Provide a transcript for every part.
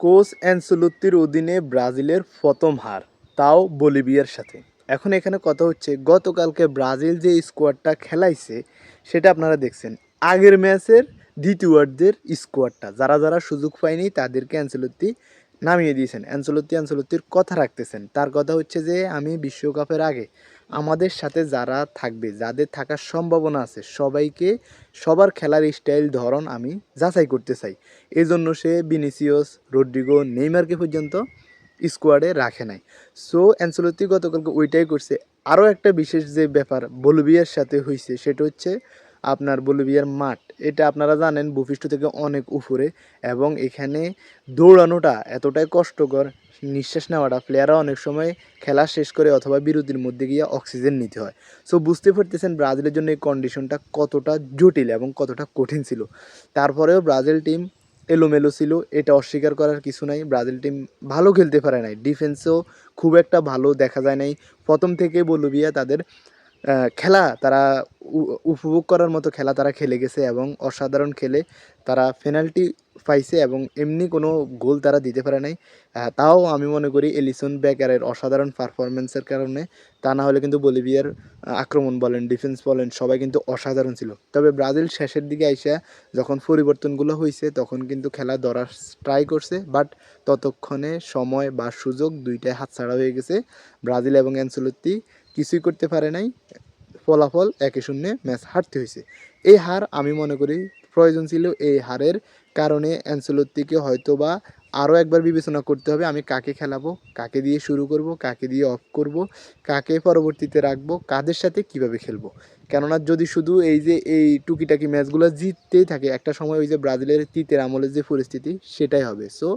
Coach অ্যানসেলোত্তির অধীনে ব্রাজিলের প্রথম হার, তাও বলিভিয়ার সাথে। এখন এখানে কথা হচ্ছে, গতকালকে ব্রাজিল যে স্কোয়াডটা খেলাইছে, সেটা আপনারা দেখছেন। আগের ম্যাচের দ্বিতীয়ার্ধের স্কোয়াডটা, যারা যারা সুযোগ পায়নি তাদেরকে অ্যানসেলোত্তি নামিয়ে দিয়েছেন। অ্যানসেলোত্তি, অ্যানসেলোত্তির কথা রাখতেছেন। তার কথা হচ্ছে যে, আমি বিশ্বকাপের আগে আমাদের সাথে যারা থাকবে, যাদের থাকার সম্ভাবনা আছে, সবাইকে সবার খেলার স্টাইল ধরন আমি যাচাই করতে চাই। এজন্য জন্য সে বিনিসিয়স রড্রিগো, নেইমারকে পর্যন্ত স্কোয়াডে রাখে নাই। সো অ্যান্সলতি গতকালকে ওইটাই করছে। আরও একটা বিশেষ যে ব্যাপার বলবিয়ার সাথে হয়েছে সেটা হচ্ছে আপনার বলবিয়ার মাঠ। এটা আপনারা জানেন, ভূপৃষ্ঠ থেকে অনেক উপরে এবং এখানে দৌড়ানোটা এতটাই কষ্টকর, নিঃশ্বাস নেওয়াটা প্লেয়াররা অনেক সময় খেলা শেষ করে অথবা বিরতির মধ্যে গিয়ে অক্সিজেন নিতে হয়। সো বুঝতে পারতেছেন ব্রাজিলের জন্য এই কন্ডিশনটা কতটা জটিল এবং কতটা কঠিন ছিল। তারপরেও ব্রাজিল টিম এলোমেলো ছিল, এটা অস্বীকার করার কিছু নাই। ব্রাজিল টিম ভালো খেলতে পারে নাই ডিফেন্সও খুব একটা ভালো দেখা যায় নাই। প্রথম থেকে বলবিয়া তাদের খেলা তারা উপভোগ করার মতো খেলা তারা খেলে গেছে এবং অসাধারণ খেলে তারা পেনাল্টি পাইছে এবং এমনি কোনো গোল তারা দিতে পারে নাই। তাও আমি মনে করি এলিসন বেকারের অসাধারণ পারফরমেন্সের কারণে তা না হলে কিন্তু বলিভিয়ার আক্রমণ বলেন, ডিফেন্স বলেন, সবাই কিন্তু অসাধারণ ছিল। তবে ব্রাজিল শেষের দিকে আইসা যখন পরিবর্তনগুলো হয়েছে তখন কিন্তু খেলা ধরার ট্রাই করছে বাট ততক্ষণে সময় বা সুযোগ দুইটাই হাতছাড়া হয়ে গেছে। ব্রাজিল এবং অ্যানসেলোত্তি কিছুই করতে পারে নাই। ফলাফল একে শূন্যে ম্যাচ হারতে হয়েছে। এই হার আমি মনে করি প্রয়োজন ছিল এই হারের কারণে অ্যানসেলোত্তিকে হয়তো বা আরও একবার বিবেচনা করতে হবে, আমি কাকে খেলাবো, কাকে দিয়ে শুরু করব, কাকে দিয়ে অফ করব, কাকে পরবর্তীতে রাখব, কাদের সাথে কীভাবে খেলব। কেননা যদি শুধু এই যে এই টুকিটাকি ম্যাচগুলো জিততেই থাকে, একটা সময় ওই যে ব্রাজিলের তিতের আমলের যে পরিস্থিতি, সেটাই হবে। সো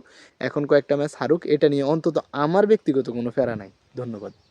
এখন কয়েকটা ম্যাচ হারুক, এটা নিয়ে অন্তত আমার ব্যক্তিগত কোনো ফেরা নাই। ধন্যবাদ।